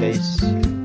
guys.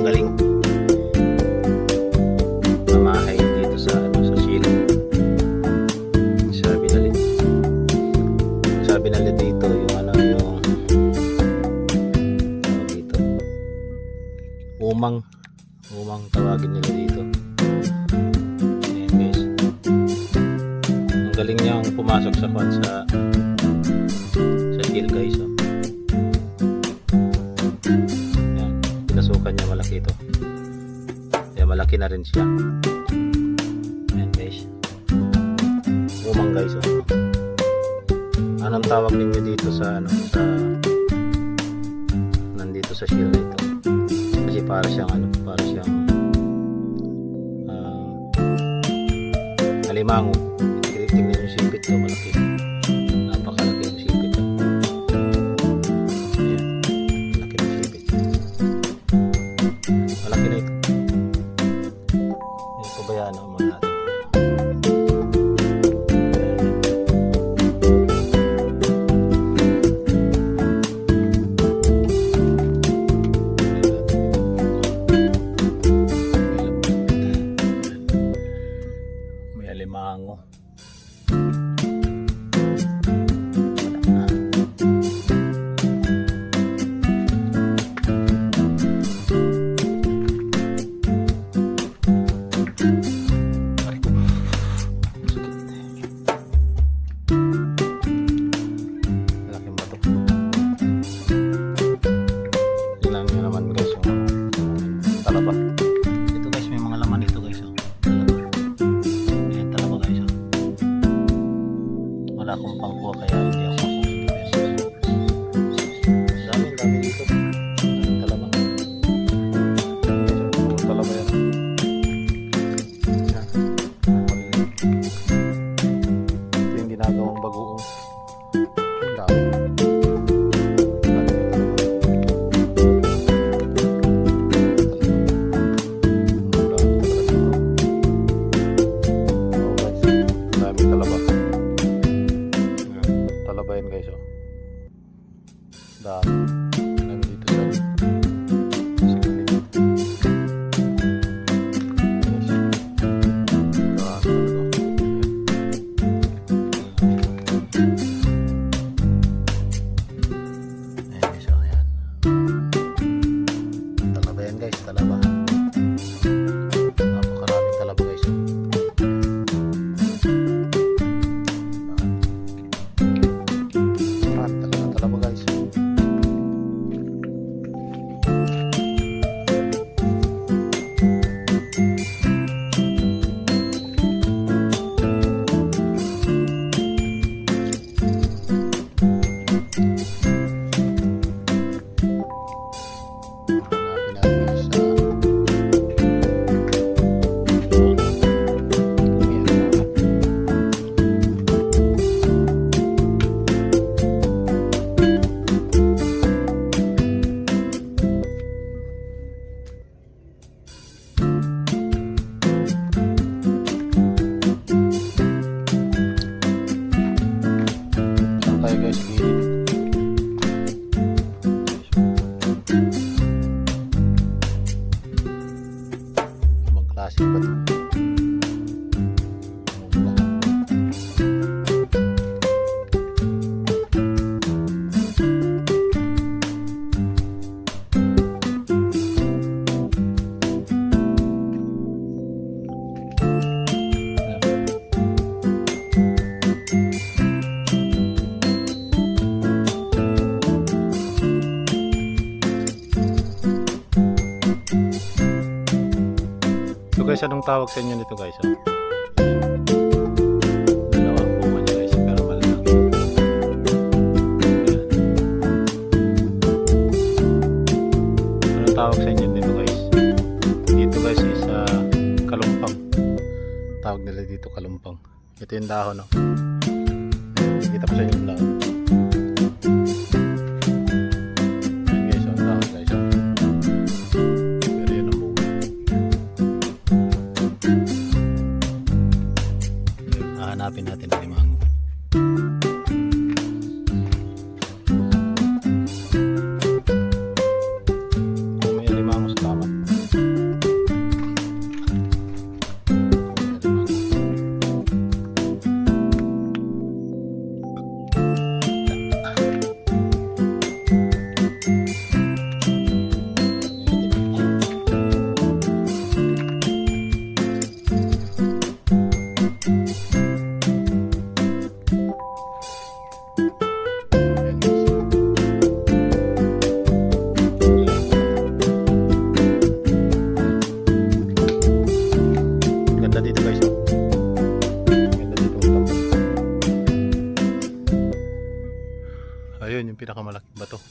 Ang galing. Namahay dito sa ano sa Chile. Sabi na Sabi nila dito yung ano yung tawag dito. Umang. Umang tawagin nila dito. Ayan guys. Ang galing niyang pumasok sa kwan sa sa hill guys oh. Malaki na rin siya. Ayan guys. Umang guys oh. Anong tawag ninyo dito sa ano sa nandito sa shield na ito? Kasi para siyang ano, para siyang ah, alimango. Tingnan yung sipit ko malaki. wala akong pangkuha kaya hindi ako 型的。Guys, anong tawag sa inyo nito guys? ah? Dalawang bunga niya guys, pero malalaki. Ayan. Anong tawag sa inyo nito guys? Dito guys is ah, kalumpang. Tawag nila dito kalumpang. Ito yung dahon no. Kita ko sa inyo yung dahon. Ayun yung pinakamalaking bato.